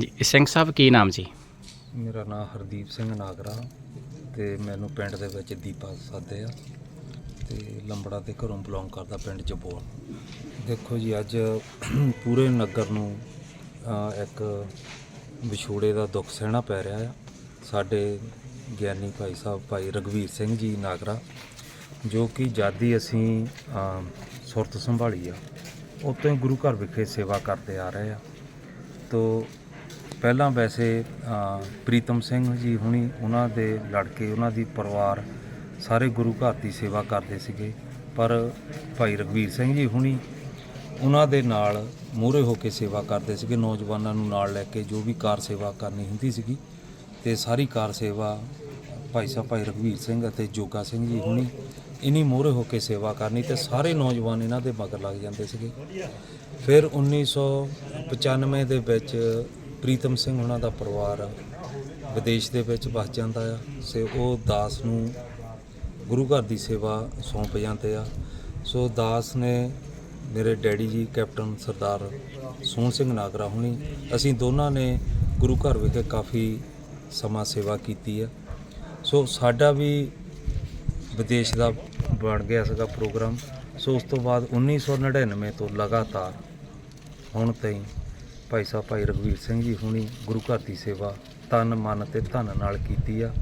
ਜੀ, ਸਿੰਘ ਸਾਹਿਬ, ਕੀ ਨਾਮ ਜੀ? ਮੇਰਾ ਨਾਮ ਹਰਦੀਪ ਸਿੰਘ ਨਾਗਰਾ ਤੇ ਮੈਨੂੰ ਪਿੰਡ ਦੇ ਵਿੱਚ ਦੀਪਾ ਸਾਦੇ ਆ ਤੇ ਲੰਬੜਾ ਦੇ ਘਰੋਂ ਬਿਲੋਂਗ ਕਰਦਾ ਪਿੰਡ ਜਬੋਲ। ਦੇਖੋ ਜੀ, ਅੱਜ ਪੂਰੇ ਨਗਰ ਨੂੰ ਇੱਕ ਵਿਛੋੜੇ ਦਾ ਦੁੱਖ ਸਹਿਣਾ ਪੈ ਰਿਹਾ ਆ। ਸਾਡੇ ਗਿਆਨੀ ਭਾਈ ਸਾਹਿਬ, ਭਾਈ ਰਗਵੀਰ ਸਿੰਘ ਜੀ ਨਾਗਰਾ, ਜੋ ਕਿ ਜਾਦੀ ਅਸੀਂ ਸੁਰਤ ਸੰਭਾਲੀ ਆ ਉਤੋਂ ਹੀ ਗੁਰੂ ਘਰ ਵਿਖੇ ਸੇਵਾ ਕਰਦੇ ਆ ਰਹੇ ਆ। ਤੋ ਪਹਿਲਾਂ ਵੈਸੇ ਪ੍ਰੀਤਮ ਸਿੰਘ ਜੀ ਹੁਣੀ ਉਹਨਾਂ ਦੇ ਲੜਕੇ, ਉਹਨਾਂ ਦੀ ਪਰਿਵਾਰ ਸਾਰੇ ਗੁਰੂ ਘਰ ਦੀ ਸੇਵਾ ਕਰਦੇ ਸੀਗੇ, ਪਰ ਭਾਈ ਰਗਵੀਰ ਸਿੰਘ ਜੀ ਹੁਣੀ ਉਹਨਾਂ ਦੇ ਨਾਲ ਮੂਹਰੇ ਹੋ ਕੇ ਸੇਵਾ ਕਰਦੇ ਸੀਗੇ, ਨੌਜਵਾਨਾਂ ਨੂੰ ਨਾਲ ਲੈ ਕੇ ਜੋ ਵੀ ਕਾਰ ਸੇਵਾ ਕਰਨੀ ਹੁੰਦੀ ਸੀਗੀ। ਤੇ ਸਾਰੀ ਕਾਰ ਸੇਵਾ ਭਾਈ ਸਾਹਿਬ, ਭਾਈ ਰਘਵੀਰ ਸਿੰਘ ਅਤੇ ਜੋਗਾ ਸਿੰਘ ਜੀ ਹੁਣੀ ਇਨੀ ਮੋਹਰੇ ਹੋ ਕੇ ਸੇਵਾ ਕਰਨੀ ਤੇ ਸਾਰੇ ਨੌਜਵਾਨ ਇਹਨਾਂ ਦੇ ਮਗਰ ਲੱਗ ਜਾਂਦੇ ਸੀਗੇ। ਫਿਰ 1995 ਦੇ ਵਿੱਚ ਪ੍ਰੀਤਮ ਸਿੰਘ ਉਹਨਾਂ ਦਾ ਪਰਿਵਾਰ ਵਿਦੇਸ਼ ਦੇ ਵਿੱਚ ਵਸ ਜਾਂਦਾ ਆ ਸੇ ਉਹ ਦਾਸ ਨੂੰ ਗੁਰੂ ਘਰ ਦੀ ਸੇਵਾ ਸੌਂਪ ਜਾਂਦੇ ਆ। ਸੋ ਦਾਸ ਨੇ ਮੇਰੇ ਡੈਡੀ ਜੀ, ਕੈਪਟਨ ਸਰਦਾਰ ਸੋਹਣ ਸਿੰਘ ਨਾਗਰਾ ਹੁਣੀ, ਅਸੀਂ ਦੋਨਾਂ ਨੇ ਗੁਰੂ ਘਰ ਵਿਖੇ ਕਾਫੀ ਸਮਾਂ ਸੇਵਾ ਕੀਤੀ ਹੈ ਸੋ ਸਾਡਾ ਵੀ ਵਿਦੇਸ਼ ਦਾ ਬਣ ਗਿਆ ਸੀਗਾ ਪ੍ਰੋਗਰਾਮ। ਸੋ ਉਸ ਤੋਂ ਬਾਅਦ 1999 ਤੋਂ ਲਗਾਤਾਰ ਹੁਣ ਤਾਈਂ ਭਾਈ ਸਾਹਿਬ, ਭਾਈ ਰਘਵੀਰ ਸਿੰਘ ਜੀ ਹੁਣੀ ਗੁਰੂ ਘਰ ਦੀ ਸੇਵਾ ਤਨ, ਮਨ ਤੇ ਧਨ ਨਾਲ ਕੀਤੀ ਆ।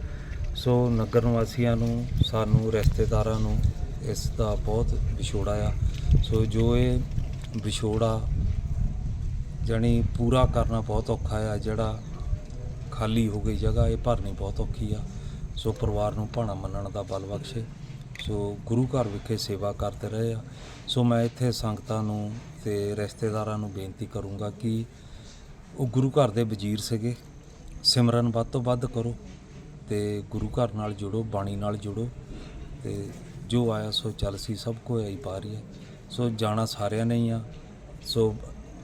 ਸੋ ਨਗਰ ਨਿਵਾਸੀਆਂ ਨੂੰ, ਸਾਨੂੰ, ਰਿਸ਼ਤੇਦਾਰਾਂ ਨੂੰ ਇਸ ਦਾ ਬਹੁਤ ਵਿਛੋੜਾ ਆ। ਸੋ ਜੋ ਇਹ ਵਿਛੋੜਾ ਜਾਣੀ ਪੂਰਾ ਕਰਨਾ ਬਹੁਤ ਔਖਾ ਆ, ਜਿਹੜਾ ਖਾਲੀ ਹੋ ਗਈ ਜਗ੍ਹਾ, ਇਹ ਭਰਨੀ ਬਹੁਤ ਔਖੀ ਆ। ਸੋ ਪਰਿਵਾਰ ਨੂੰ ਭਾਣਾ ਮੰਨਣ ਦਾ ਬਲ ਬਖਸ਼ੇ। ਸੋ ਗੁਰੂ ਘਰ ਵਿਖੇ ਸੇਵਾ ਕਰਦੇ ਰਹੇ ਆ। ਸੋ ਮੈਂ ਇੱਥੇ ਸੰਗਤਾਂ ਨੂੰ ਤੇ ਰਿਸ਼ਤੇਦਾਰਾਂ ਨੂੰ ਬੇਨਤੀ ਕਰੂੰਗਾ ਕਿ ਉਹ ਗੁਰੂ ਘਰ ਦੇ ਵਜ਼ੀਰ ਸੀਗੇ। ਸਿਮਰਨ ਵੱਧ ਤੋਂ ਵੱਧ ਕਰੋ ਤੇ ਗੁਰੂ ਘਰ ਨਾਲ ਜੁੜੋ, ਬਾਣੀ ਨਾਲ ਜੁੜੋ। ਤੇ ਜੋ ਆਇਆ ਸੋ ਚੱਲ ਸੀ, ਸਭ ਕੋ ਆਈ ਪਾ ਰਹੀ ਹੈ ਸੋ ਜਾਣਾ ਸਾਰਿਆਂ ਨੇ ਹੀ ਆ। ਸੋ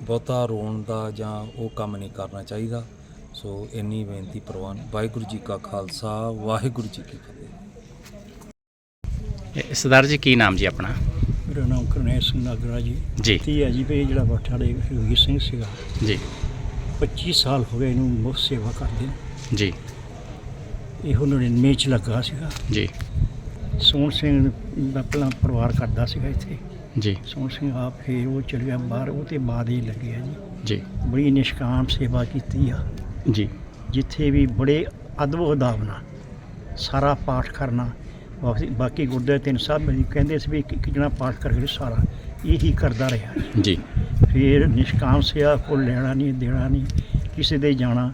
ਬਹੁਤਾ ਰੋਣ ਦਾ ਜਾਂ ਉਹ ਕੰਮ ਨਹੀਂ ਕਰਨਾ ਚਾਹੀਦਾ। ਸੋ ਇੰਨੀ ਬੇਨਤੀ ਪ੍ਰਵਾਨ ਵਾਹਿਗੁਰੂ ਜੀ ਕਾ ਖਾਲਸਾ ਵਾਹਿਗੁਰੂ ਜੀ ਕੀ ਫਤਿਹ। ਸਰਦਾਰ ਜੀ ਕੀ ਨਾਮ ਜੀ ਆਪਣਾ? ਮੇਰਾ ਨਾਮ ਕਰਨੈਲ ਸਿੰਘ ਨਾਗਰਾ ਜੀ। ਜੀ। ਤੇ ਹੈ ਜੀ ਇਹ ਜਿਹੜਾ ਬਠਾਲੇ ਵੀਰ ਸਿੰਘ ਸੀਗਾ। ਜੀ। 25 ਸਾਲ ਹੋ ਗਏ ਇਹਨੂੰ ਮੁਫਤ ਸੇਵਾ ਕਰਦੇ ਨੂੰ। ਜੀ। ਇਹ ਉਹਨਾਂ ਨੇ ਮੇਚ ਲੱਗਾ ਸੀਗਾ। ਜੀ। ਸੋਹਣ ਸਿੰਘ ਦਾ ਪਹਿਲਾਂ ਪਰਿਵਾਰ ਕਰਦਾ ਸੀਗਾ ਇੱਥੇ। ਜੀ। ਸੋਹਣ ਸਿੰਘ ਆਪ ਫੇਰ ਉਹ ਚਲ ਗਿਆ ਬਾਹਰ ਉਹ ਤੇ ਬਾਅਦ ਹੀ ਲੱਗਿਆ ਜੀ। ਜੀ। ਬੜੀ ਨਿਸ਼ਕਾਮ ਸੇਵਾ ਕੀਤੀ ਆ। ਜੀ। ਜਿੱਥੇ ਵੀ ਬੜੇ ਅਦਬ ਅਦਾਬ ਨਾਲ ਸਾਰਾ ਪਾਠ ਕਰਨਾ ਬਾਕੀ ਬਾਕੀ ਗੁਰਦੁਆਰੇ ਤਿੰਨ ਸਾਹਿਬ ਜੀ ਕਹਿੰਦੇ ਸੀ ਵੀ ਇੱਕ ਇੱਕ ਜਣਾ ਪਾਠ ਕਰਕੇ ਸਾਰਾ ਇਹੀ ਕਰਦਾ ਰਿਹਾ। ਜੀ। ਫਿਰ ਨਿਸ਼ਕਾਮ ਸਿਆ ਕੋ ਲੈਣਾ ਨਹੀਂ ਦੇਣਾ ਨਹੀਂ ਕਿਸੇ ਦੇ ਜਾਣਾ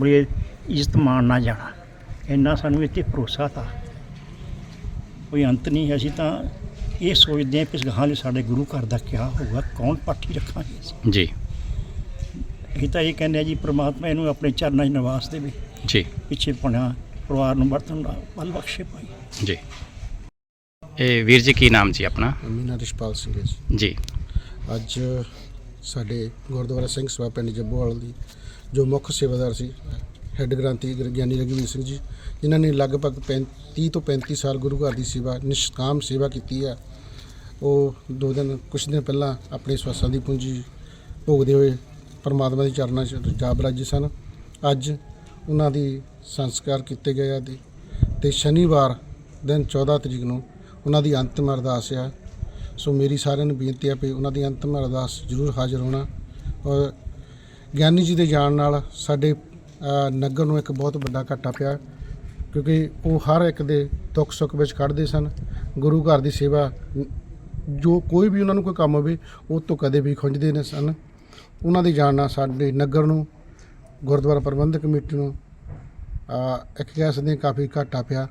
ਬੜੀ ਇੱਜ਼ਤ ਮਾਣ ਨਾ ਜਾਣਾ। ਇੰਨਾ ਸਾਨੂੰ ਇੱਥੇ ਭਰੋਸਾ ਤਾ ਕੋਈ ਅੰਤ ਨਹੀਂ ਅਸੀਂ ਤਾਂ ਇਹ ਸੋਚਦੇ ਹਾਂ ਕਿ ਗਾਹਾਂ ਲਈ ਸਾਡੇ ਗੁਰੂ ਘਰ ਦਾ ਕੀ ਹੋਊਗਾ ਕੌਣ ਪਾਠੀ ਰੱਖਾਂਗੇ ਅਸੀਂ। ਜੀ। ਅਸੀਂ ਤਾਂ ਇਹ ਕਹਿੰਦੇ ਆ ਜੀ ਪ੍ਰਮਾਤਮਾ ਇਹਨੂੰ ਆਪਣੇ ਚਰਨਾਂ 'ਚ ਨਿਵਾਸ ਦੇਵੇ। ਜੀ। ਪਿੱਛੇ ਪਣਾ ਪਰਿਵਾਰ ਨੂੰ ਵਰਤਣ ਦਾ ਬਲ ਬਖਸ਼ੇ ਭਾਈ। ਜੀ। ਇਹ ਵੀਰ ਜੀ ਕੀ ਨਾਮ ਜੀ ਆਪਣਾ? ਮੀਨਾ ਰਿਸ਼ਪਾਲ ਸਿੰਘ ਹੈ ਜੀ। ਜੀ। ਅੱਜ ਸਾਡੇ ਗੁਰਦੁਆਰਾ ਸਿੰਘ ਸਭਾ ਪਿੰਡ ਜੱਬੋਵਾਲ ਦੀ ਜੋ ਮੁੱਖ ਸੇਵਾਦਾਰ ਸੀ ਹੈੱਡ ਗ੍ਰੰਥੀ ਗੁਰ- ਗਿਆਨੀ ਰਘਵੀਰ ਸਿੰਘ ਜੀ ਜਿਨ੍ਹਾਂ ਨੇ ਲਗਭਗ 35 ਤੋਂ 35 ਸਾਲ ਗੁਰੂ ਘਰ ਦੀ ਸੇਵਾ ਨਿਸ਼ਕਾਮ ਸੇਵਾ ਕੀਤੀ ਹੈ ਉਹ ਦੋ ਦਿਨ ਕੁਝ ਦਿਨ ਪਹਿਲਾਂ ਆਪਣੇ ਸਵਾਸਾਂ ਦੀ ਪੂੰਜੀ ਭੋਗਦੇ ਹੋਏ ਪਰਮਾਤਮਾ ਦੇ ਚਰਨਾਂ 'ਚ ਜਾ ਬਰਾਜੇ ਸਨ। ਅੱਜ ਉਹਨਾਂ ਦੀ ਸੰਸਕਾਰ ਕੀਤੇ ਗਏ ਆ ਤੇ ਸ਼ਨੀਵਾਰ ਦਿਨ 14 ਤਰੀਕ ਨੂੰ ਉਹਨਾਂ ਦੀ ਅੰਤਿਮ ਅਰਦਾਸ ਆ। ਸੋ ਮੇਰੀ ਸਾਰਿਆਂ ਨੂੰ ਬੇਨਤੀ ਆ ਵੀ ਉਹਨਾਂ ਦੀ ਅੰਤਿਮ ਅਰਦਾਸ ਜ਼ਰੂਰ ਹਾਜ਼ਰ ਹੋਣਾ। ਔਰ ਗਿਆਨੀ ਜੀ ਦੇ ਜਾਣ ਨਾਲ ਸਾਡੇ ਨਗਰ ਨੂੰ ਇੱਕ ਬਹੁਤ ਵੱਡਾ ਘਾਟਾ ਪਿਆ। ਕਿਉਂਕਿ ਉਹ ਹਰ ਇੱਕ ਦੇ ਦੁੱਖ ਸੁੱਖ ਵਿੱਚ ਖੜਦੇ ਸਨ। ਗੁਰੂ ਘਰ ਦੀ ਸੇਵਾ, ਜੋ ਕੋਈ ਵੀ ਉਹਨਾਂ ਨੂੰ ਕੋਈ ਕੰਮ ਹੋਵੇ, ਉਹ ਤੋਂ ਕਦੇ ਵੀ ਖੁੰਝਦੇ ਨੇ ਸਨ। ਉਹਨਾਂ ਦੇ ਜਾਣ ਨਾਲ ਸਾਡੇ ਨਗਰ ਨੂੰ ਗੁਰਦੁਆਰਾ ਪ੍ਰਬੰਧਕ ਕਮੇਟੀ ਨੂੰ ਅ, ਇੱਕ ਕਹਿ ਸਕਦੇ ਹਾਂ ਕਾਫੀ ਘਾਟਾ ਪਿਆ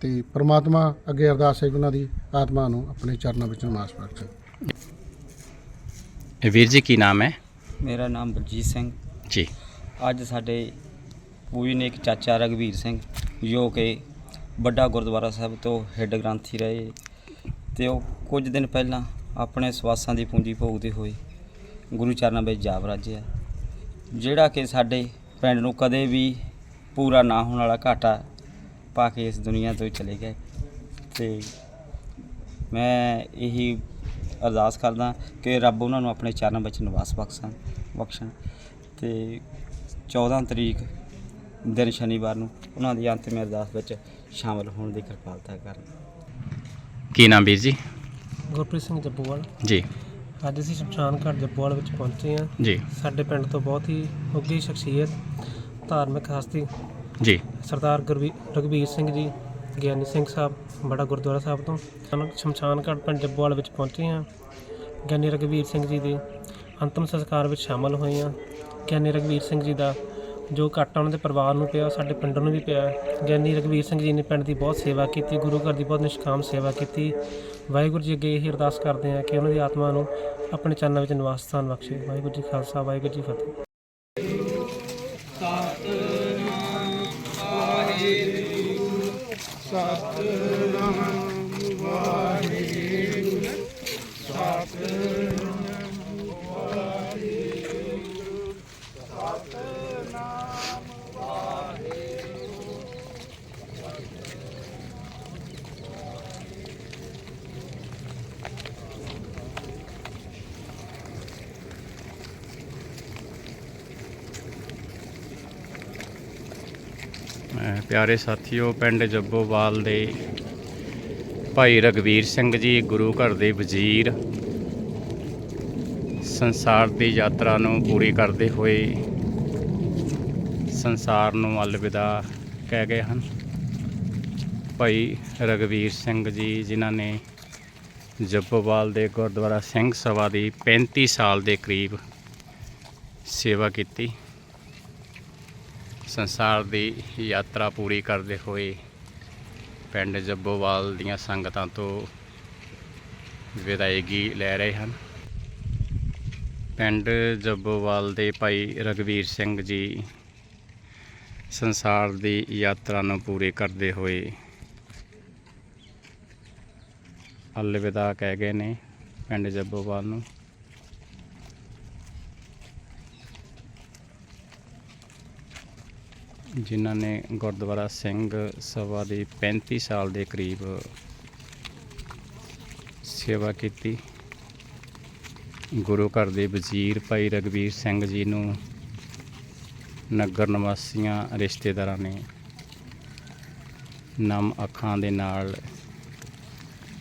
ਤੇ ਪ੍ਰਮਾਤਮਾ ਅੱਗੇ ਅਰਦਾਸ ਹੈ ਕਿ ਉਹਨਾਂ ਦੀ ਆਤਮਾ ਨੂੰ ਆਪਣੇ ਚਰਨਾਂ ਵਿੱਚ ਬਖਸ਼ੇ ਇਹ ਵੀਰ ਜੀ ਕੀ ਨਾਮ ਹੈ? ਮੇਰਾ ਨਾਮ ਬਲਜੀਤ ਸਿੰਘ। ਜੀ। ਅੱਜ ਸਾਡੇ ਪੂਜਨੀਕ ਚਾਚਾ ਰਗਵੀਰ ਸਿੰਘ ਜੋ ਕਿ ਵੱਡਾ ਗੁਰਦੁਆਰਾ ਸਾਹਿਬ ਤੋਂ ਹੈੱਡ ਗ੍ਰੰਥੀ ਰਹੇ ਤੇ ਉਹ ਕੁਝ ਦਿਨ ਪਹਿਲਾਂ ਆਪਣੇ ਸਵਾਸਾਂ ਦੀ ਪੂੰਜੀ ਭੋਗਦੇ ਹੋਏ ਗੁਰੂ ਚਰਨਾਂ ਵਿੱਚ ਜਾ ਵਰਾਜਿਆ ਜਿਹੜਾ ਕਿ ਸਾਡੇ ਪਿੰਡ ਨੂੰ ਕਦੇ ਵੀ ਪੂਰਾ ਨਾ ਹੋਣ ਵਾਲਾ ਘਾਟਾ ਪਾ ਕੇ ਇਸ ਦੁਨੀਆ ਤੋਂ ਚਲੇ ਗਏ। ਤੇ ਮੈਂ ਇਹੀ ਅਰਦਾਸ ਕਰਦਾ ਕਿ ਰੱਬ ਉਹਨਾਂ ਨੂੰ ਆਪਣੇ ਚਰਨਾਂ ਵਿੱਚ ਨਿਵਾਸ ਬਖਸ਼ਣ ਬਖਸ਼ਣ ਤੇ 14 ਤਰੀਕ ਦਿਨ ਸ਼ਨੀਵਾਰ ਨੂੰ ਉਹਨਾਂ ਦੀ ਅੰਤਿਮ ਅਰਦਾਸ ਵਿੱਚ ਸ਼ਾਮਲ ਹੋਣ ਦੀ ਕਿਰਪਾਲਤਾ ਕਰਨ ਕੀ ਨਾਮ ਵੀਰ ਜੀ? ਗੁਰਪ੍ਰੀਤ ਸਿੰਘ ਜੱਬੂਵਾਲ। ਜੀ। ਅੱਜ ਅਸੀਂ ਸ਼ਮਸ਼ਾਨ ਘਾਟ ਜੱਬੂਵਾਲ ਵਿੱਚ ਪਹੁੰਚੇ ਹਾਂ। ਜੀ। ਸਾਡੇ ਪਿੰਡ ਤੋਂ ਬਹੁਤ ਹੀ ਉੱਘੀ ਸ਼ਖਸੀਅਤ ਧਾਰਮਿਕ ਹਸਤੀ ਜੀ। ਸਰਦਾਰ ਗੁਰਵੀ ਰਘਬੀਰ ਸਿੰਘ ਜੀ ਗਿਆਨੀ ਸਿੰਘ ਸਾਹਿਬ ਬੜਾ ਗੁਰਦੁਆਰਾ ਸਾਹਿਬ ਤੋਂ। ਸਾਨੂੰ ਸ਼ਮਸ਼ਾਨ ਘਾਟ ਪਿੰਡ ਜੱਬੂਵਾਲ ਵਿੱਚ ਪਹੁੰਚੇ ਹਾਂ। ਗਿਆਨੀ ਰਘਬੀਰ ਸਿੰਘ ਜੀ ਦੇ ਅੰਤਮ ਸੰਸਕਾਰ ਵਿੱਚ ਸ਼ਾਮਲ ਹੋਏ ਹਾਂ। ਗਿਆਨੀ ਰਘਬੀਰ ਸਿੰਘ ਜੀ ਦਾ ਜੋ ਘਾਟਾ ਉਹਨਾਂ ਦੇ ਪਰਿਵਾਰ ਨੂੰ ਪਿਆ ਸਾਡੇ ਪਿੰਡ ਨੂੰ ਵੀ ਪਿਆ। ਗਿਆਨੀ ਰਘਬੀਰ ਸਿੰਘ ਜੀ ਨੇ ਪਿੰਡ ਦੀ ਬਹੁਤ ਸੇਵਾ ਕੀਤੀ ਗੁਰੂ ਘਰ ਦੀ ਬਹੁਤ ਨਿਸ਼ਕਾਮ ਸੇਵਾ ਕੀਤੀ। ਵਾਹਿਗੁਰੂ ਜੀ ਅੱਗੇ ਇਹ ਅਰਦਾਸ ਕਰਦੇ ਹਾਂ ਕਿ ਉਹਨਾਂ ਦੀ ਆਤਮਾ ਨੂੰ ਆਪਣੇ ਚਰਨਾਂ ਵਿੱਚ ਨਿਵਾਸ ਸਥਾਨ ਬਖਸ਼ੇ। ਵਾਹਿਗੁਰੂ ਜੀ ਖਾਲਸਾ, ਵਾਹਿਗੁਰੂ ਜੀ ਫਤਿਹ। ਪਿਆਰੇ ਸਾਥੀਓ, ਪਿੰਡ ਜੱਬੋਵਾਲ ਦੇ ਭਾਈ ਰਗਵੀਰ ਸਿੰਘ ਜੀ, ਗੁਰੂ ਘਰ ਦੇ ਵਜ਼ੀਰ ਸੰਸਾਰ ਦੀ ਯਾਤਰਾ ਨੂੰ ਪੂਰੀ ਕਰਦੇ ਹੋਏ ਸੰਸਾਰ ਨੂੰ ਅਲਵਿਦਾ ਕਹਿ ਗਏ ਹਨ। ਭਾਈ ਰਗਵੀਰ ਸਿੰਘ ਜੀ, ਜਿਨ੍ਹਾਂ ਨੇ ਜੱਬੋਵਾਲ ਦੇ ਗੁਰਦੁਆਰਾ ਸਿੰਘ ਸਭਾ ਦੀ 35 ਸਾਲ ਦੇ ਕਰੀਬ ਸੇਵਾ ਕੀਤੀ। ਸੰਸਾਰ ਦੀ ਯਾਤਰਾ ਪੂਰੀ ਕਰਦੇ ਹੋਏ ਪਿੰਡ ਜੱਬੋਵਾਲ ਦੀਆਂ ਸੰਗਤਾਂ ਤੋਂ ਵਿਦਾਇਗੀ ਲੈ ਰਹੇ ਹਨ। ਪਿੰਡ ਜੱਬੋਵਾਲ ਦੇ ਭਾਈ ਰਗਵੀਰ ਸਿੰਘ ਜੀ ਸੰਸਾਰ ਦੀ ਯਾਤਰਾ ਨੂੰ ਪੂਰੀ ਕਰਦੇ ਹੋਏ ਅਲਵਿਦਾ ਕਹਿ ਗਏ ਨੇ ਪਿੰਡ ਜੱਬੋਵਾਲ ਨੂੰ। ਜਿਨ੍ਹਾਂ ਨੇ ਗੁਰਦੁਆਰਾ ਸਿੰਘ ਸਭਾ ਦੀ 35 ਸਾਲ ਦੇ ਕਰੀਬ ਸੇਵਾ ਕੀਤੀ। ਗੁਰੂ ਘਰ ਦੇ ਵਜ਼ੀਰ ਭਾਈ ਰਗਵੀਰ ਸਿੰਘ ਜੀ ਨੂੰ ਨਗਰ ਨਿਵਾਸੀਆਂ, ਰਿਸ਼ਤੇਦਾਰਾਂ ਨੇ ਨਮ ਅੱਖਾਂ ਦੇ ਨਾਲ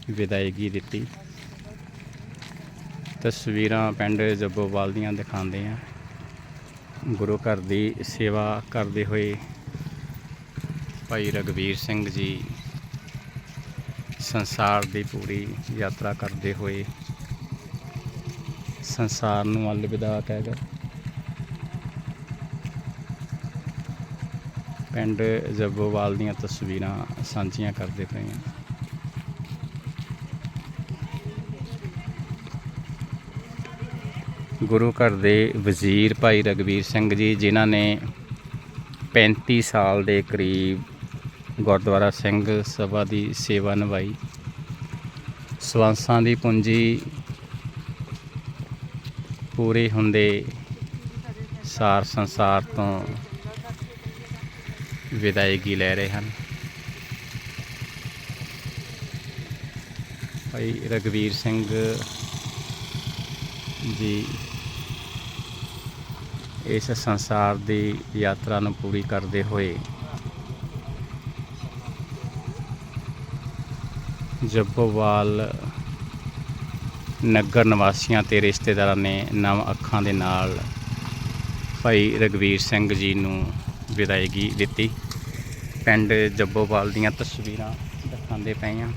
ਵਿਦਾਇਗੀ ਦਿੱਤੀ। ਤਸਵੀਰਾਂ ਪਿੰਡ ਜੱਬੋਵਾਲ ਦੀਆਂ ਦਿਖਾਉਂਦੇ ਆ ਗੁਰੂ ਘਰ ਦੀ ਸੇਵਾ ਕਰਦੇ ਹੋਏ ਭਾਈ ਰਗਵੀਰ ਸਿੰਘ ਜੀ ਸੰਸਾਰ ਦੀ ਪੂਰੀ ਯਾਤਰਾ ਕਰਦੇ ਹੋਏ ਸੰਸਾਰ ਨੂੰ ਅਲਵਿਦਾ ਕਹਿ ਗਏ ਪਿੰਡ ਜੱਬੋਵਾਲ ਦੀਆਂ ਤਸਵੀਰਾਂ ਸਾਂਝੀਆਂ ਕਰਦੇ ਪਏ ਹਾਂ। ਗੁਰੂ ਘਰ ਦੇ ਵਜ਼ੀਰ ਭਾਈ ਰਗਵੀਰ ਸਿੰਘ ਜੀ, ਜਿਨ੍ਹਾਂ ਨੇ 35 ਸਾਲ ਦੇ ਕਰੀਬ ਗੁਰਦੁਆਰਾ ਸਿੰਘ ਸਭਾ ਦੀ ਸੇਵਾ ਨਿਭਾਈ। ਸਵਾਸਾਂ ਦੀ ਪੂੰਜੀ ਪੂਰੇ ਹੁੰਦੇ ਸਾਰ ਸੰਸਾਰ ਤੋਂ ਵਿਦਾਇਗੀ ਲੈ ਰਹੇ ਹਨ। ਭਾਈ ਰਗਵੀਰ ਸਿੰਘ ਜੀ ਇਸ ਸੰਸਾਰ ਦੀ ਯਾਤਰਾ ਨੂੰ ਪੂਰੀ ਕਰਦੇ ਹੋਏ ਜੱਬੋਵਾਲ ਨਗਰ ਨਿਵਾਸੀਆਂ ਤੇ ਰਿਸ਼ਤੇਦਾਰਾਂ ਨੇ ਨਵ ਅੱਖਾਂ ਦੇ ਨਾਲ ਭਾਈ ਰਗਵੀਰ ਸਿੰਘ ਜੀ ਨੂੰ ਵਿਦਾਇਗੀ ਦਿੱਤੀ। ਪਿੰਡ ਜੱਬੋਵਾਲ ਦੀਆਂ ਤਸਵੀਰਾਂ ਦਿਖਾਉਂਦੇ ਪਏ ਹਾਂ।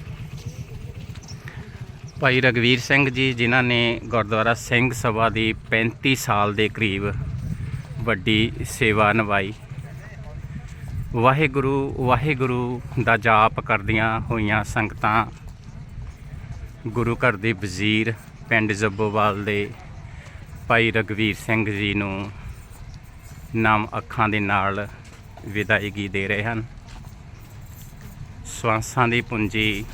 ਭਾਈ ਰਗਵੀਰ ਸਿੰਘ ਜੀ, ਜਿਨ੍ਹਾਂ ਨੇ ਗੁਰਦੁਆਰਾ ਸਿੰਘ ਸਭਾ ਦੀ 35 ਸਾਲ ਦੇ ਕਰੀਬ ਵੱਡੀ ਸੇਵਾ ਨਿਭਾਈ। ਵਾਹਿਗੁਰੂ ਵਾਹਿਗੁਰੂ ਦਾ ਜਾਪ ਕਰਦੀਆਂ ਹੋਈਆਂ ਸੰਗਤਾਂ, ਗੁਰੂ ਘਰ ਦੇ ਵਜ਼ੀਰ ਪਿੰਡ ਜੱਬੋਵਾਲ ਦੇ ਭਾਈ ਰਗਵੀਰ ਸਿੰਘ ਜੀ ਨੂੰ ਨਾਮ ਅੱਖਾਂ ਦੇ ਨਾਲ ਵਿਦਾਇਗੀ ਦੇ ਰਹੇ ਹਨ। ਸਵਾਸਾਂ ਦੀ ਪੂੰਜੀ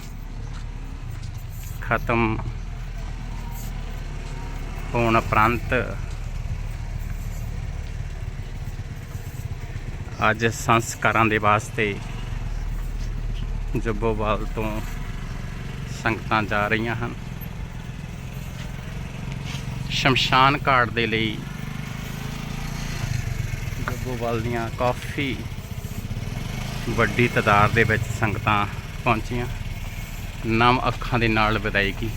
ਖਤਮ ਹੋਣ ਉਪਰੰਤ ਅੱਜ ਸੰਸਕਾਰਾਂ ਦੇ ਵਾਸਤੇ ਜੱਬੋਵਾਲ ਤੋਂ ਸੰਗਤਾਂ ਜਾ ਰਹੀਆਂ ਹਨ। ਸ਼ਮਸ਼ਾਨ ਘਾਟ ਦੇ ਲਈ ਜੱਬੋਵਾਲ ਦੀਆਂ ਕਾਫੀ ਵੱਡੀ ਤਾਦਾਦ ਦੇ ਵਿੱਚ ਸੰਗਤਾਂ ਪਹੁੰਚੀਆਂ। ਨਮ ਅੱਖਾਂ ਦੇ ਨਾਲ ਵਿਦਾਇਗੀ।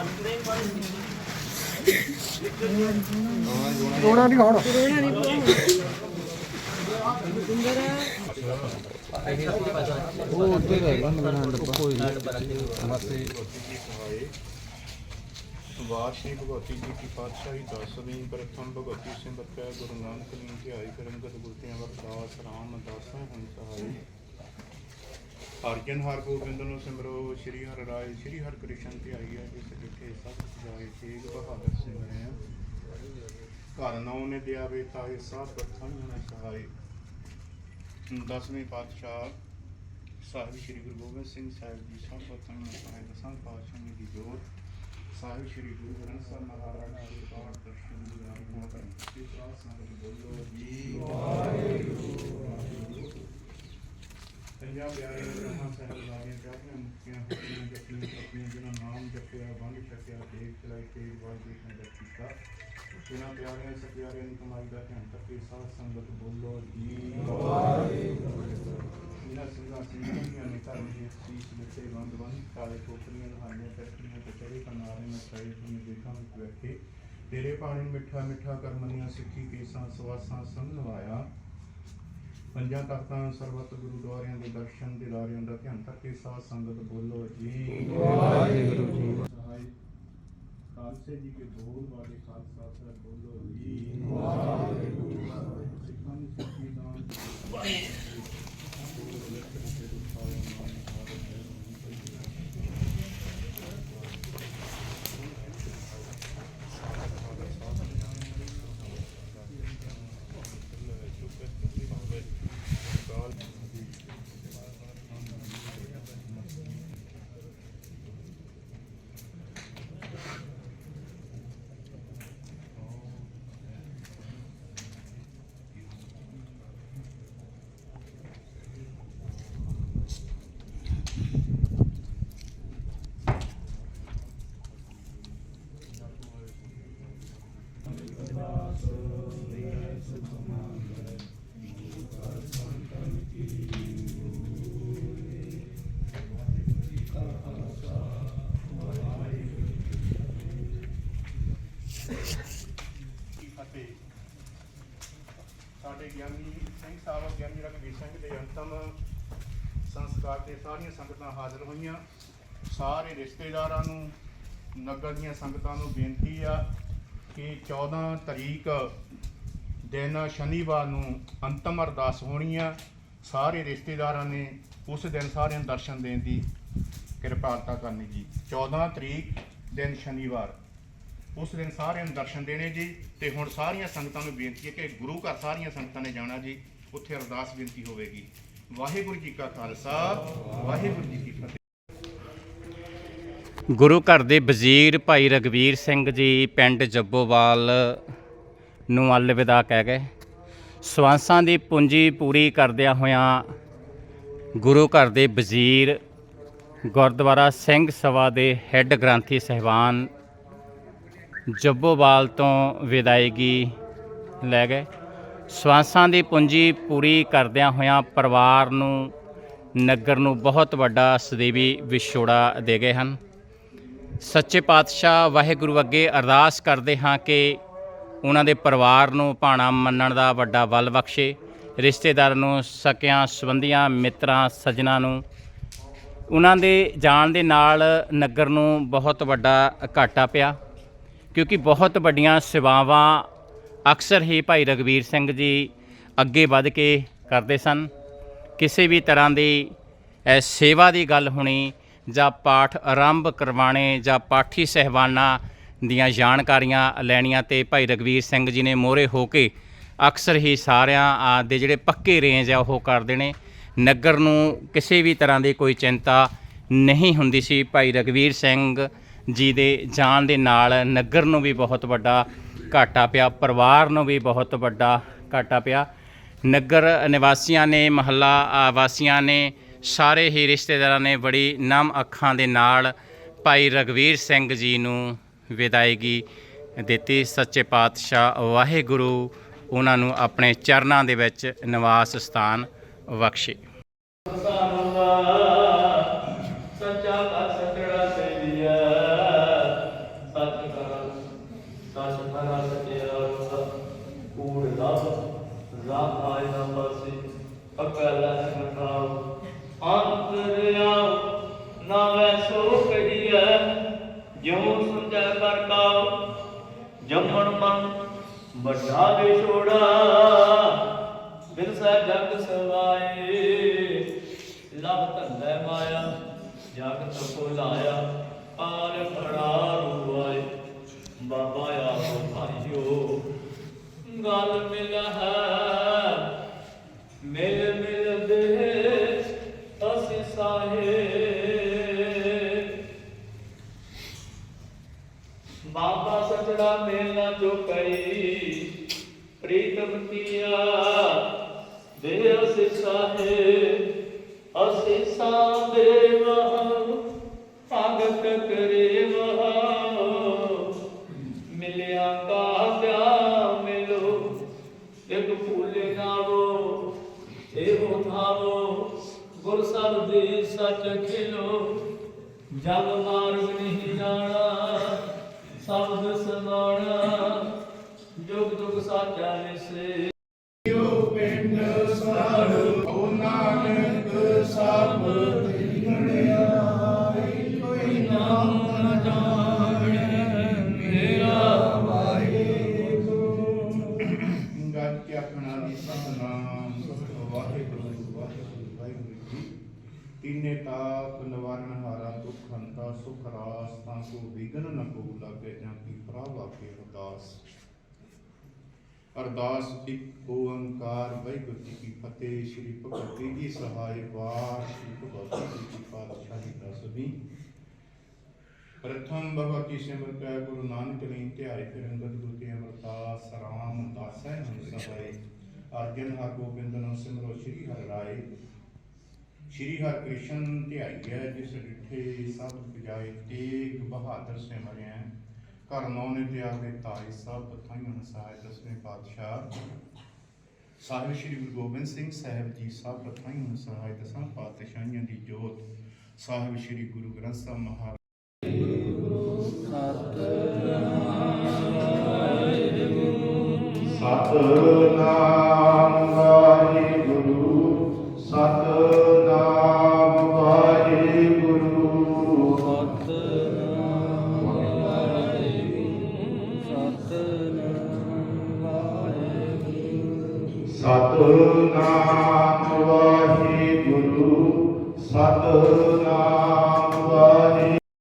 ਅੰਦਰੇ ਪਾਣੀ ਵਾਰ ਸ਼੍ਰੀ ਭਗਵਤੀ ਜੀ ਕੀ ਪਾਤਸ਼ਾਹੀ ਦਸਵੀਂ ਪ੍ਰਥਮ ਭਗਵਤੀ ਸਿੰਘ ਬਖਿਆ ਗੁਰੂ ਨਾਨਕ ਨੇ ਧਿਆਈ ਕਰਮਗਤ ਗੁਰਤਿਆਂ ਵਰਦਾਸ ਰਾਮ ਦਾਸਾਂ ਹਨ ਸਹਾਈ। ਅਰਜਨ ਹਰ ਗੋਬਿੰਦ ਨੂੰ ਸਿਮਰੋ, ਸ਼੍ਰੀ ਹਰਿ ਰਾਏ, ਸ਼੍ਰੀ ਹਰਿ ਕ੍ਰਿਸ਼ਨ ਧਿਆਈ ਹੈ ਜਿਸ ਜਿੱਥੇ ਸਭ ਜਾਏ ਤੇਗ ਬਹਾਦਰ ਸਿਮਰਿਆ ਘਰ ਨੌ ਨੇ ਦਿਆ ਵੇ ਤਾਏ ਸਭ ਬਖਾਂ ਹਨ ਸਹਾਈ ਦਸਵੇਂ ਪਾਤਸ਼ਾਹ ਸਾਹਿਬ ਸ਼੍ਰੀ ਗੁਰੂ ਗੋਬਿੰਦ ਸਿੰਘ ਸਾਹਿਬ ਜੀ ਸਭ ਬਖਾਂ ਹਨ ਸਹਾਈ ਦਸਾਂ ਪਾਤਸ਼ਾਹਾਂ ਦੀ ਜੋਤ। ਸਾਹਿਬ ਸ਼੍ਰੀ ਗੁਰੂ ਗ੍ਰੰਥ ਸਾਹਿਬ ਮਹਾਰਾਜ ਜੀ ਪਾਠ ਦਰਸ਼ਨ ਦੀ ਆਰੰਭ ਕਰੀ ਸ੍ਰੀ ਸਾਧ ਸੰਗਤ ਬੋਲੋ ਜੀ। ਪੰਜਾਬ ਪਿਆਰੇ ਬ੍ਰਹਮਾ ਸਾਹਿਬ ਲਾਗੇ ਜਾਪੀਆਂ ਮੁਕਤੀਆਂ ਹੋਈਆਂ ਜਪੀਆਂ ਜਪੀਆਂ ਜਿਨ੍ਹਾਂ ਨਾਮ ਜਪਿਆ ਵੰਡ ਛਕਿਆ ਦੇਖ ਚਲਾਈ ਤੇਗ ਵਾਲ ਦੇਖਣ ਦਾ ਕੀਤਾ ਜਿਨ੍ਹਾਂ ਪਿਆਰਿਆਂ ਸਤਿਆਰਿਆਂ ਦੀ ਕਮਾਈ ਦਾ ਧਿਆਨ ਕਰਕੇ ਸਾਧ ਸੰਗਤ ਬੋਲੋ ਜੀ ਇਹਨਾਂ ਸਿੰਘਾਂ ਸਿੰਘਾਂ ਨੇ ਧਰਮ ਦੀ ਸੀਸ ਦਿੱਤੇ ਵੰਦ ਵੰਦ ਕਾਲੇ ਟੋਕਰੀਆਂ ਨਹਾਈਆਂ ਟੱਕਰੀਆਂ ਤੇ ਚੜੇ ਕਨਾਰੇ ਮੈਂ ਚਾਹੇ ਤੁਮ ਦੇਖਾਂ ਵਿੱਚ ਬੈਠੇ ਤੇਰੇ ਪਾਣੀ ਮਿੱਠਾ ਮਿੱਠਾ ਕਰਮਨੀਆਂ ਸਿੱਖੀ ਕੇਸਾਂ ਸਵਾਸਾਂ ਸੰਨਵਾਇਆ ਪੰਜਾਂ ਤਖਤਾਂ ਸਰਬੱਤ ਗੁਰਦੁਆਰਿਆਂ ਦੇ ਦਰਸ਼ਨ ਦਿਦਾਰਿਆਂ ਦਾ ਧਿਆਨ ਕਰਕੇ ਸਾਧ ਸੰਗਤ ਬੋਲੋ ਜੀ। ਵਾਹਿਗੁਰੂ ਜੀ ਖਾਲਸੇ ਜੀ ਕੇ ਬੋਲ ਵਾਲੇ ਖਾਲਸਾ ਸਾਹਿਬ ਬੋਲੋ ਜੀ। ਵਾਹਿਗੁਰੂ ਸਿੱਖਾਂ ਦੀ ਸਿੱਖੀ ਦਾਨ। ਅਤੇ ਸਾਡੇ ਗਿਆਨੀ ਸਿੰਘ ਸਾਹਿਬ, ਗਿਆਨੀ ਰਘਵੀਰ ਸਿੰਘ ਦੇ ਅੰਤਮ ਸੰਸਕਾਰ ਤੇ ਸਾਰੀਆਂ ਸੰਗਤਾਂ ਹਾਜ਼ਰ ਹੋਈਆਂ। ਸਾਰੇ ਰਿਸ਼ਤੇਦਾਰਾਂ ਨੂੰ, ਨਗਰ ਦੀਆਂ ਸੰਗਤਾਂ ਨੂੰ ਬੇਨਤੀ ਆ ਕਿ 14 ਤਰੀਕ ਦਿਨ ਸ਼ਨੀਵਾਰ ਨੂੰ ਅੰਤਮ ਅਰਦਾਸ ਹੋਣੀ ਆ। ਸਾਰੇ ਰਿਸ਼ਤੇਦਾਰਾਂ ਨੇ ਉਸ ਦਿਨ ਸਾਰਿਆਂ ਦਰਸ਼ਨ ਦੇਣ ਦੀ ਕਿਰਪਾਲਤਾ ਕਰਨੀ ਜੀ। 14 ਤਰੀਕ ਦਿਨ ਸ਼ਨੀਵਾਰ। ਉਸ ਦਿਨ ਸਾਰਿਆਂ ਨੂੰ ਦਰਸ਼ਨ ਦੇਣੇ ਜੀ ਤੇ ਹੁਣ ਸਾਰੀਆਂ ਸੰਗਤਾਂ ਨੂੰ ਬੇਨਤੀ ਹੈ ਕਿ ਗੁਰੂ ਘਰ ਸਾਰੀਆਂ ਸੰਗਤਾਂ ਨੇ ਜਾਣਾ ਜੀ, ਉੱਥੇ ਅਰਦਾਸ ਬੇਨਤੀ ਹੋਵੇਗੀ। ਵਾਹਿਗੁਰੂ ਜੀ ਕਾ ਖਾਲਸਾ, ਵਾਹਿਗੁਰੂ ਜੀ ਕੀ ਫਤਿਹ। ਗੁਰੂ ਘਰ ਦੇ ਵਜ਼ੀਰ ਭਾਈ ਰਗਵੀਰ ਸਿੰਘ ਜੀ, ਪਿੰਡ ਜੱਬੋਵਾਲ ਨੂੰ ਅਲਵਿਦਾ ਕਹਿ ਗਏ। ਸਵਾਸਾਂ ਦੀ ਪੂੰਜੀ ਪੂਰੀ ਕਰਦਿਆਂ ਹੋਇਆਂ ਗੁਰੂ ਘਰ ਦੇ ਵਜ਼ੀਰ ਗੁਰਦੁਆਰਾ ਸਿੰਘ ਸਭਾ ਦੇ ਹੈੱਡ ਗ੍ਰੰਥੀ ਸਹਿਬਾਨ ਜੱਬੋਵਾਲ ਤੋਂ ਵਿਦਾਇਗੀ ਲੈ ਗਏ। ਸਵਾਸਾਂ ਦੀ ਪੂੰਜੀ ਪੂਰੀ ਕਰਦਿਆਂ ਹੋਇਆਂ ਪਰਿਵਾਰ ਨੂੰ, ਨਗਰ ਨੂੰ ਬਹੁਤ ਵੱਡਾ ਸਦੀਵੀ ਵਿਛੋੜਾ ਦੇ ਗਏ ਹਨ। ਸੱਚੇ ਪਾਤਸ਼ਾਹ ਵਾਹਿਗੁਰੂ ਅੱਗੇ ਅਰਦਾਸ ਕਰਦੇ ਹਾਂ ਕਿ ਉਹਨਾਂ ਦੇ ਪਰਿਵਾਰ ਨੂੰ ਭਾਣਾ ਮੰਨਣ ਦਾ ਵੱਡਾ ਬਲ ਬਖਸ਼ੇ, ਰਿਸ਼ਤੇਦਾਰਾਂ ਨੂੰ ਸਕਿਆਂ ਸੰਬੰਧੀਆਂ, ਮਿੱਤਰਾਂ, ਸੱਜਣਾ ਨੂੰ। ਉਹਨਾਂ ਦੇ ਜਾਣ ਦੇ ਨਾਲ ਨਗਰ ਨੂੰ ਬਹੁਤ ਵੱਡਾ ਘਾਟਾ ਪਿਆ। ਕਿਉਂਕਿ ਬਹੁਤ ਵੱਡੀਆਂ ਸੇਵਾਵਾਂ ਅਕਸਰ ਹੀ ਭਾਈ ਰਗਵੀਰ ਸਿੰਘ ਜੀ ਅੱਗੇ ਵੱਧ ਕੇ ਕਰਦੇ ਸਨ। ਕਿਸੇ ਵੀ ਤਰ੍ਹਾਂ ਦੀ ਸੇਵਾ ਦੀ ਗੱਲ ਹੋਣੀ ਜਾਂ ਪਾਠ ਆਰੰਭ ਕਰਵਾਣੇ ਜਾਂ ਪਾਠੀ ਸਹਿਬਾਨਾਂ ਦੀਆਂ ਜਾਣਕਾਰੀਆਂ ਲੈਣੀਆਂ ਤੇ ਭਾਈ ਰਗਵੀਰ ਸਿੰਘ ਜੀ ਨੇ ਮੋਹਰੇ ਹੋ ਕੇ ਅਕਸਰ ਹੀ ਸਾਰਿਆਂ ਆ, ਦੇ ਜਿਹੜੇ ਪੱਕੇ ਰੇਂਜ ਆ ਉਹ ਕਰਦੇ ਨੇ ਨਗਰ ਨੂੰ ਕਿਸੇ ਵੀ ਤਰ੍ਹਾਂ ਦੀ ਕੋਈ ਚਿੰਤਾ ਨਹੀਂ ਹੁੰਦੀ ਸੀ। ਭਾਈ ਰਗਵੀਰ ਸਿੰਘ ਜੀ ਦੇ ਜਾਣ ਦੇ ਨਾਲ ਨਗਰ ਨੂੰ ਵੀ ਬਹੁਤ ਵੱਡਾ ਘਾਟਾ ਪਿਆ ਪਰਿਵਾਰ ਨੂੰ ਵੀ ਬਹੁਤ ਵੱਡਾ ਘਾਟਾ ਪਿਆ। ਨਗਰ ਨਿਵਾਸੀਆਂ ਨੇ ਮਹੱਲਾ ਆ, ਵਾਸੀਆਂ ਨੇ ਸਾਰੇ ਹੀ ਰਿਸ਼ਤੇਦਾਰਾਂ ਨੇ ਬੜੀ ਨਮ ਅੱਖਾਂ ਦੇ ਨਾਲ ਭਾਈ ਰਗਵੀਰ ਸਿੰਘ ਜੀ ਨੂੰ ਵਿਦਾਇਗੀ ਦਿੱਤੀ। ਸੱਚੇ ਪਾਤਸ਼ਾਹ ਵਾਹਿਗੁਰੂ ਉਹਨਾਂ ਨੂੰ ਆਪਣੇ ਚਰਨਾਂ ਦੇ ਵਿੱਚ ਨਿਵਾਸ ਸਥਾਨ ਬਖਸ਼ੇ। ਗੱਲ ਮਿਲ ਹੈ ਗੁਰ ਦੇ ਸੱਚ ਖਿਲੋ, ਜਲ ਮਾਰਗ ਨਹੀਂ ਜਾਣਾ, ਸ਼ਬਦ ਸਮਾਣਾ ਜੁਗ ਜੁਗ ਸਾਚਾ ਨਿਸੇ। ਗੱਜ ਰਾਸ ਵਿਗਨ ਨ ਕੋ ਲਾਗੇ ਜਾਂ ਕੀ ਪ੍ਰਭ ਆਪੇ ਅਰਦਾਸ। ਅਰਦਾਸ ਇੱਕ ਓੰਕਾਰ, ਵਾਹਿਗੁਰੂ ਜੀ ਕੀ ਫਤਿਹ, ਸ੍ਰੀ ਭਗਵਤੀ ਜੀ ਸਹਾਇ ਵਾਰ, ਸ੍ਰੀ ਭਗਵਤੀ ਜੀ ਕੀ ਪਾਤਸ਼ਾਹੀ ਦਸਵੀਂ ਪ੍ਰਥਮ ਭਗਵਤੀ ਸਿਮਰ ਕੈ, ਗੁਰੂ ਨਾਨਕ ਨੇ ਧਿਆਏ ਫਿਰ ਅੰਗਦ ਗੁਤੇ ਅਮਰਦਾਸ, ਰਾਮ ਦਾਸੈ ਹਮ ਸਹਾਈ ਅਰਜਨ ਹਰ ਗੋਬਿੰਦ ਨੂੰ ਸਿਮਰੋ ਸ੍ਰੀ ਹਰਿ ਰਾਏ। ਸ੍ਰੀ ਹਰਕ੍ਰਿਸ਼ਨ ਧਿਆਈ ਹੈ ਜਿਸ ਡਿਠੇ ਸਭ ਪੁਜਾਏ ਤੇਗ ਬਹਾਦਰ ਸਿਮਰਿਆ ਘਰ ਨੌ ਨੇ ਤਿਆਗੇ ਤਾਈ ਸਭ ਥਾਈਆਂ ਸਹਾਇ ਦਸਵੇਂ ਪਾਤਸ਼ਾਹ। ਸਾਹਿਬ ਸ੍ਰੀ ਗੁਰੂ ਗੋਬਿੰਦ ਸਿੰਘ ਸਾਹਿਬ ਜੀ ਸਭ ਥਾਈਆਂ ਸਹਾਇ ਦਸਾਂ ਪਾਤਸ਼ਾਹੀਆਂ ਦੀ ਜੋਤ। ਸਾਹਿਬ ਸ੍ਰੀ ਗੁਰੂ ਗ੍ਰੰਥ ਸਾਹਿਬ ਮਹਾਰਾਜ ਸਤਨਾਮ ਵਾਹਿਗੁਰੂ, ਸਤਨਾਮ